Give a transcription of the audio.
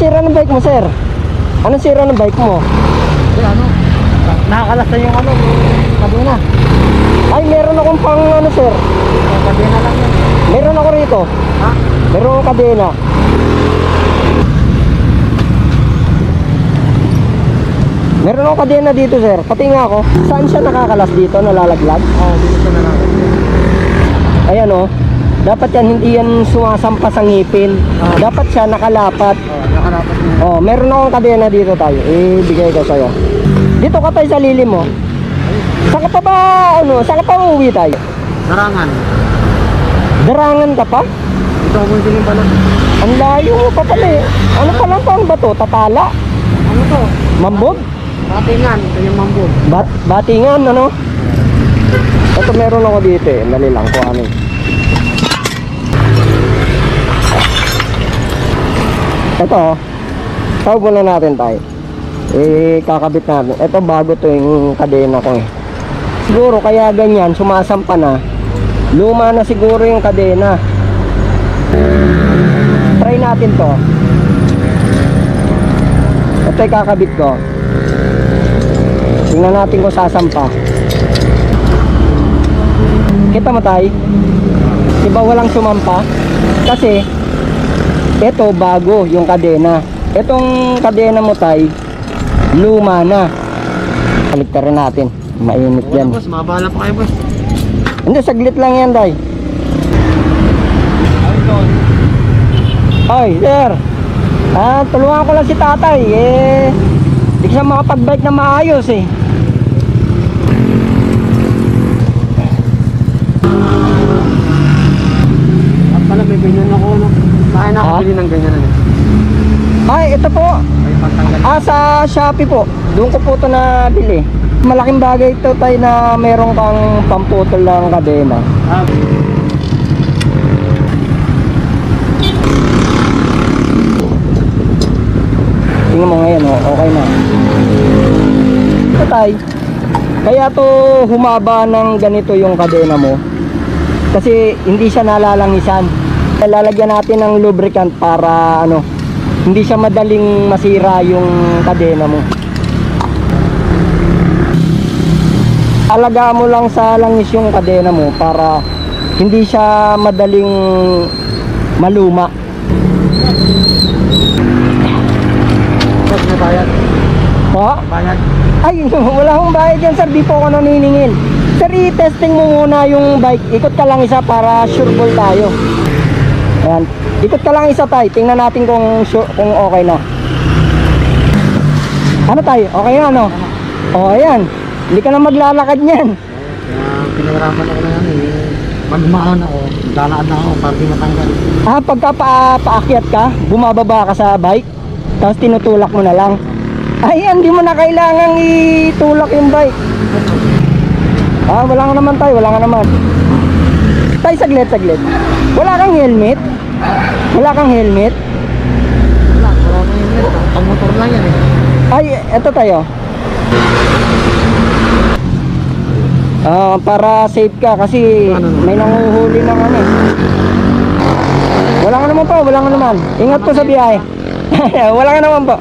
sira ng bike mo, sir? Anong sira ng bike mo? Kasi ano, nakakalasta yung ano, yung kadena. Ay, meron akong pang ano, sir. Kadena lang yan. Meron ako rito. Ha? Meron akong kadena. Meron akong kadena dito, sir. Pati nga ako. Saan siya nakakalas dito? Nalalaglag? Oo, oh, dito siya nakakalasta. Ayan oh. Dapat yan, hindi yan sumasampas ang ngipin. Ah. Dapat siya nakalapat. Oh, nakarapat niya. Oh, meron akong kadena dito tayo. Ibigay ko sa'yo. Dito ka tayo sa lilim mo. Saan ka pa ba, ano, saan ka pa uuwi tayo? Sarangan. Darangan ka pa? Ito ako yung pala. Ang layo mo pa pala eh. Ano pa lang pang bato? Tatala? Ano to? Mambog? Patingan, ito yung mambog. Bat batingan, ano? Ito meron ako dito eh. Dali lang ko ano eh. Ito oh. Tawag muna natin tayo. Eh, kakabit natin. Ito bago to yung kadena ko eh. Siguro kaya ganyan, sumasampa na. Luma na siguro yung kadena. Try natin to. Ito yung kakabit ko. Tingnan natin kung sasampa. Kita mo tay? Diba walang sumampa? Kasi ito bago yung kadena. Itong kadena mo tay, luma na. Kaligtarin natin. Mainit Wala yan. boss, mabahala pa kayo boss. Hindi, saglit lang yan tay. Oy, sir. Ah, tulungan ko lang si tatay. Eh, di siya makapag-bike na maayos eh. At pala may ganyan ako, no? Kaya nakabili ng ganyan ano. Ay, ito po. Pantanggal. Ah, sa Shopee po. Doon ko po ito nabili. Malaking bagay ito tayo na meron kang pamputol ng kadena. Ah, Tingnan mo ngayon, oh, okay na. Ito. Kaya to humaba ng ganito yung kadena mo. Kasi hindi siya nalalangisan. Lalagyan natin ng lubricant para ano, hindi siya madaling masira yung kadena mo. Alagaan mo lang sa langis yung kadena mo para hindi siya madaling maluma. Po? Bayad. Ay, wala akong bayad yan sir, di po ako naniningil. Sir, i-testing mo muna yung bike. Ikot ka lang isa para sure ball tayo. Ayan. Ikot ka lang isa tayo. Tingnan natin kung, sure, kung okay na. Ano tayo? Okay na, no? O, ayan. Hindi ka na maglalakad niyan. Kaya pinahirapan ako na yan eh. Magmaan ako, dalaan na ako para di matanggal. Ah, pagka pa, paakyat ka, bumababa ka sa bike, tapos tinutulak mo na lang. Ayan, di mo na kailangang itulak yung bike. Ah, wala nga naman tayo, wala nga naman. Tay, saglit, saglit. Wala kang helmet? Wala kang helmet? Wala, wala na yun yan. Pang motor lang yan eh. Ay, eto tayo. Ah, para safe ka kasi Ano may nanguhuli ng ano. eh. Wala nga naman po, wala nga naman. Ingat po sa biyahe. wala nga naman po.